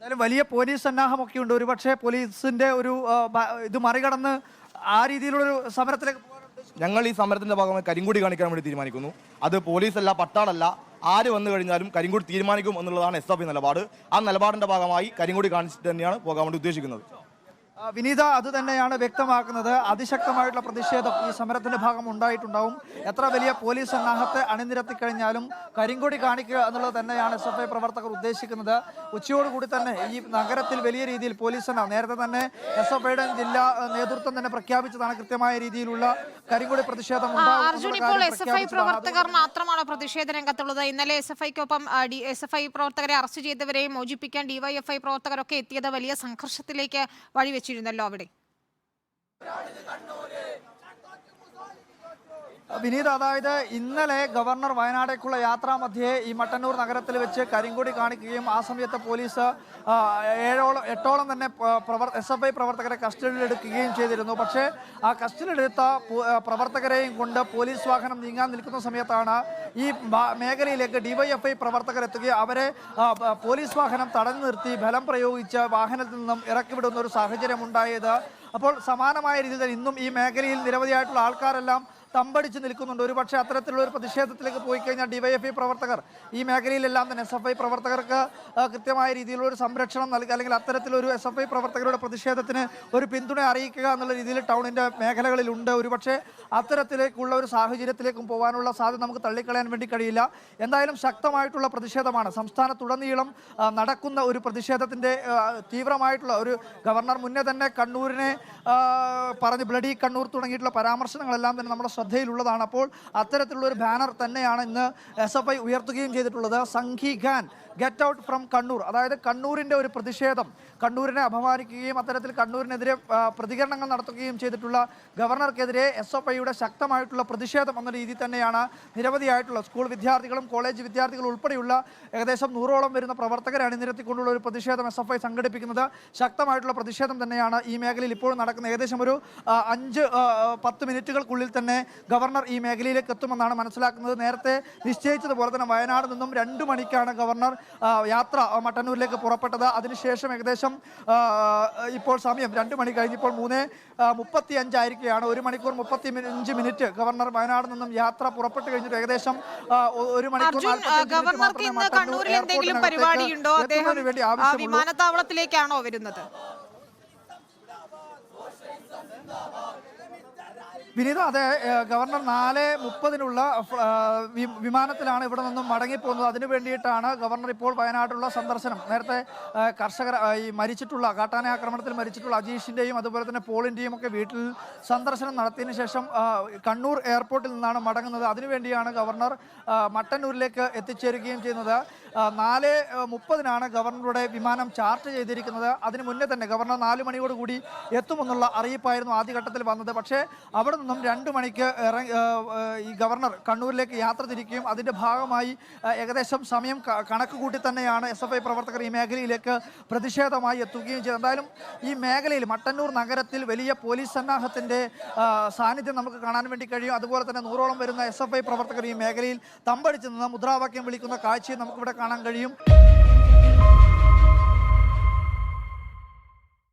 എന്തായാലും വലിയ പോലീസ് സന്നാഹമൊക്കെ ഉണ്ട് ഒരുപക്ഷെ പോലീസിന്റെ ഒരു ഇത് മറികടന്ന് ആ രീതിയിലുള്ളൊരു സമരത്തിലേക്ക്. ഞങ്ങൾ ഈ സമരത്തിന്റെ ഭാഗമായി കരിങ്കുടി കാണിക്കാൻ വേണ്ടി തീരുമാനിക്കുന്നു. അത് പോലീസല്ല പട്ടാളല്ല. ആര് വന്നു കഴിഞ്ഞാലും കരിങ്കുടി തീരുമാനിക്കും എന്നുള്ളതാണ് എസ് എഫ് നിലപാട്. ആ നിലപാടിന്റെ ഭാഗമായി കരിങ്കുടി കാണിച്ചിട്ട് തന്നെയാണ് പോകാൻ വേണ്ടി ഉദ്ദേശിക്കുന്നത്. വിനീത അത് തന്നെയാണ് വ്യക്തമാക്കുന്നത്. അതിശക്തമായിട്ടുള്ള പ്രതിഷേധം ഈ സമരത്തിന്റെ ഭാഗം ഉണ്ടായിട്ടുണ്ടാവും. എത്ര വലിയ പോലീസ് സന്നാഹത്തെ അണിനിരത്തി കഴിഞ്ഞാലും കരിങ്കൊടി കാണിക്കുക എന്നുള്ളത് തന്നെയാണ് എസ് എഫ് ഐ പ്രവർത്തകർ ഉദ്ദേശിക്കുന്നത്. ഉച്ചയോടുകൂടി തന്നെ ഈ നഗരത്തിൽ വലിയ രീതിയിൽ പോലീസ് സന്നാഹം നേരത്തെ തന്നെ എസ് എഫ് ഐയുടെ ജില്ലാ നേതൃത്വം തന്നെ പ്രഖ്യാപിച്ചതാണ്. കൃത്യമായ രീതിയിലുള്ള കരിങ്കൊടി പ്രതിഷേധം അർജുൻ എന്നുള്ള ഇപ്പോൾ എസ് എഫ് ഐ പ്രവർത്തകർ മാത്രമാണ് പ്രതിഷേധ രംഗത്തുള്ളത്? ഇന്നലെ എസ് എഫ് ഐക്കൊപ്പം എസ് എഫ് ഐ പ്രവർത്തകരെ അറസ്റ്റ് ചെയ്തവരെയും മോചിപ്പിക്കാൻ ഡിവൈഎഫ്ഐ പ്രവർത്തകരൊക്കെ എത്തിയത് വലിയ സംഘർഷത്തിലേക്ക് വഴിവെച്ചിരുന്നല്ലോ അവിടെ. വിനീത് അതായത് ഇന്നലെ ഗവർണർ വയനാടേക്കുള്ള യാത്രാ മധ്യേ ഈ മട്ടന്നൂർ നഗരത്തിൽ വെച്ച് കരിങ്കൊടി കാണിക്കുകയും ആ സമയത്ത് പോലീസ് ഏഴോളം എട്ടോളം തന്നെ എസ് എഫ് ഐ പ്രവർത്തകരെ കസ്റ്റഡിയിലെടുക്കുകയും ചെയ്തിരുന്നു. പക്ഷേ ആ കസ്റ്റഡിയിലെടുത്ത പ്രവർത്തകരെയും കൊണ്ട് പോലീസ് വാഹനം നീങ്ങാൻ നിൽക്കുന്ന സമയത്താണ് ഈ മേഖലയിലേക്ക് ഡിവൈഎഫ്ഐ പ്രവർത്തകർ എത്തുകയും അവരെ പോലീസ് വാഹനം തടഞ്ഞു നിർത്തി ബലം പ്രയോഗിച്ച് വാഹനത്തിൽ നിന്നും ഇറക്കിവിടുന്ന ഒരു സാഹചര്യം ഉണ്ടായത് അപ്പോൾ സമാനമായ രീതിയിൽ ഇന്നും ഈ മേഖലയിൽ നിരവധിയായിട്ടുള്ള ആൾക്കാരെല്ലാം തമ്പടിച്ച് നിൽക്കുന്നുണ്ട്. ഒരു പക്ഷേ അത്തരത്തിലുള്ള ഒരു പ്രതിഷേധത്തിലേക്ക് പോയി കഴിഞ്ഞാൽ ഡിവൈഎഫ്ഐ പ്രവർത്തകർ ഈ മേഖലയിലെല്ലാം തന്നെ എസ് എഫ് ഐ പ്രവർത്തകർക്ക് കൃത്യമായ രീതിയിലുള്ള ഒരു സംരക്ഷണം നൽകുക അല്ലെങ്കിൽ അത്തരത്തിലൊരു എസ് എഫ് ഐ പ്രവർത്തകരുടെ പ്രതിഷേധത്തിന് ഒരു പിന്തുണ അറിയിക്കുക എന്നുള്ള രീതിയിൽ ടൗണിന്റെ മേഖലകളിലുണ്ട്. ഒരു പക്ഷേ അത്തരത്തിലേക്കുള്ള ഒരു സാഹചര്യത്തിലേക്കും പോകാനുള്ള സാധ്യത നമുക്ക് തള്ളിക്കളയാൻ വേണ്ടി കഴിയില്ല. എന്തായാലും ശക്തമായിട്ടുള്ള പ്രതിഷേധമാണ്. സംസ്ഥാനത്തുടനീളം നടക്കുന്ന ഒരു പ്രതിഷേധത്തിന്റെ തീവ്രമായിട്ടുള്ള ഒരു ഗവർണർ മുന്നേ തന്നെ കണ്ണൂരിനെ പറഞ്ഞ് ബ്ലഡി കണ്ണൂർ തുടങ്ങിയിട്ടുള്ള പരാമർശങ്ങളെല്ലാം തന്നെ നമ്മുടെ ശ്രദ്ധയിലുള്ളതാണ് അപ്പോൾ അത്തരത്തിലുള്ള ഒരു ബാനർ തന്നെയാണ് ഇന്ന് എസ് എഫ് ഐ ഉയർത്തുകയും ചെയ്തിട്ടുള്ളത്. Sanghi Khan get out from Kannur അതായത് കണ്ണൂരിന്റെ ഒരു പ്രതിഷേധം. കണ്ണൂരിനെ അപമാനിക്കുകയും അത്തരത്തിൽ കണ്ണൂരിനെതിരെ പ്രതികരണങ്ങൾ നടത്തുകയും ചെയ്തിട്ടുള്ള ഗവർണർക്കെതിരെ എസ് എഫ് ഐയുടെ ശക്തമായിട്ടുള്ള പ്രതിഷേധം എന്ന രീതിയിൽ തന്നെയാണ് നിരവധിയായിട്ടുള്ള സ്കൂൾ വിദ്യാർത്ഥികളും കോളേജ് വിദ്യാർത്ഥികളും ഉൾപ്പെടെയുള്ള ഏകദേശം നൂറോളം വരുന്ന പ്രവർത്തകരെ അണിനിരത്തിക്കൊണ്ടുള്ള ഒരു പ്രതിഷേധം എസ് എഫ് ഐ സംഘടിപ്പിക്കുന്നത്. ശക്തമായിട്ടുള്ള പ്രതിഷേധം തന്നെയാണ് ഈ മേഖലയിൽ ഇപ്പോഴും നടക്കുന്നത്. ഏകദേശം ഒരു അഞ്ച് പത്ത് മിനിറ്റുകൾക്കുള്ളിൽ തന്നെ ഗവർണർ ഈ മേഖലയിലേക്ക് എത്തുമെന്നാണ് മനസ്സിലാക്കുന്നത്. നേരത്തെ നിശ്ചയിച്ചതുപോലെ തന്നെ വയനാട് നിന്നും രണ്ട് മണിക്കാണ് ഗവർണർ യാത്ര മട്ടന്നൂരിലേക്ക് പുറപ്പെട്ടത്. അതിനുശേഷം ഏകദേശം ഇപ്പോൾ സമയം രണ്ട് മണി കഴിഞ്ഞിപ്പോൾ മൂന്ന് മുപ്പത്തി അഞ്ചായിരിക്കുകയാണ് ഒരു മണിക്കൂർ മുപ്പത്തി അഞ്ച് മിനിറ്റ് ഗവർണർ വയനാട് നിന്നും യാത്ര പുറപ്പെട്ടു കഴിഞ്ഞിട്ട് ഏകദേശം ഒരു മണിക്കൂർ അർജുൻ ആ, 45 മിനിറ്റ് ഗവർണർക്ക് ഇന്ന് കണ്ണൂരിൽ എന്തെങ്കിലും പരിപാടിയുണ്ടോ? അദ്ദേഹം വിമാനത്താവളത്തിലേക്കാണോ വരുന്നത്? വിനീത അതെ ഗവർണർ നാല് മുപ്പതിനുള്ള വിമാനത്തിലാണ് ഇവിടെ നിന്നും മടങ്ങിപ്പോകുന്നത്. അതിനു വേണ്ടിയിട്ടാണ് ഗവർണർ ഇപ്പോൾ വയനാട്ടിലുള്ള സന്ദർശനം. നേരത്തെ കർഷകർ ഈ മരിച്ചിട്ടുള്ള കാട്ടാന ആക്രമണത്തിൽ മരിച്ചിട്ടുള്ള അജീഷിന്റെയും അതുപോലെ തന്നെ പോളിന്റെയും ഒക്കെ വീട്ടിൽ സന്ദർശനം നടത്തിയതിനു ശേഷം കണ്ണൂർ എയർപോർട്ടിൽ നിന്നാണ് മടങ്ങുന്നത്. അതിനുവേണ്ടിയാണ് ഗവർണർ മട്ടന്നൂരിലേക്ക് എത്തിച്ചേരുകയും ചെയ്യുന്നത്. നാല് മുപ്പതിനാണ് ഗവർണറുടെ വിമാനം ചാർട്ട് ചെയ്തിരിക്കുന്നത്. അതിനു മുന്നേ തന്നെ ഗവർണർ നാല് മണിയോടുകൂടി എത്തുമെന്നുള്ള അറിയിപ്പായിരുന്നു ആദ്യഘട്ടത്തിൽ വന്നത്. പക്ഷേ അവിടെ നിന്നും രണ്ട് മണിക്ക് ഈ ഗവർണർ കണ്ണൂരിലേക്ക് യാത്ര തിരിക്കുകയും അതിന്റെ ഭാഗമായി ഏകദേശം സമയം കണക്ക് കൂട്ടി തന്നെയാണ് എസ് എഫ് ഐ പ്രവർത്തകർ ഈ മേഖലയിലേക്ക് പ്രതിഷേധമായി എത്തുകയും ചെയ്തു എന്തായാലും ഈ മേഖലയിൽ മട്ടന്നൂർ നഗരത്തിൽ വലിയ പോലീസ് സന്നാഹത്തിന്റെ സാന്നിധ്യം നമുക്ക് കാണാൻ വേണ്ടി കഴിയും. അതുപോലെ തന്നെ നൂറോളം വരുന്ന എസ് എഫ് ഐ പ്രവർത്തകർ ഈ മേഖലയിൽ തമ്പടിച്ച് നിന്ന് മുദ്രാവാക്യം വിളിക്കുന്ന കാഴ്ചയും നമുക്കിവിടെ കാണാൻ കഴിയും.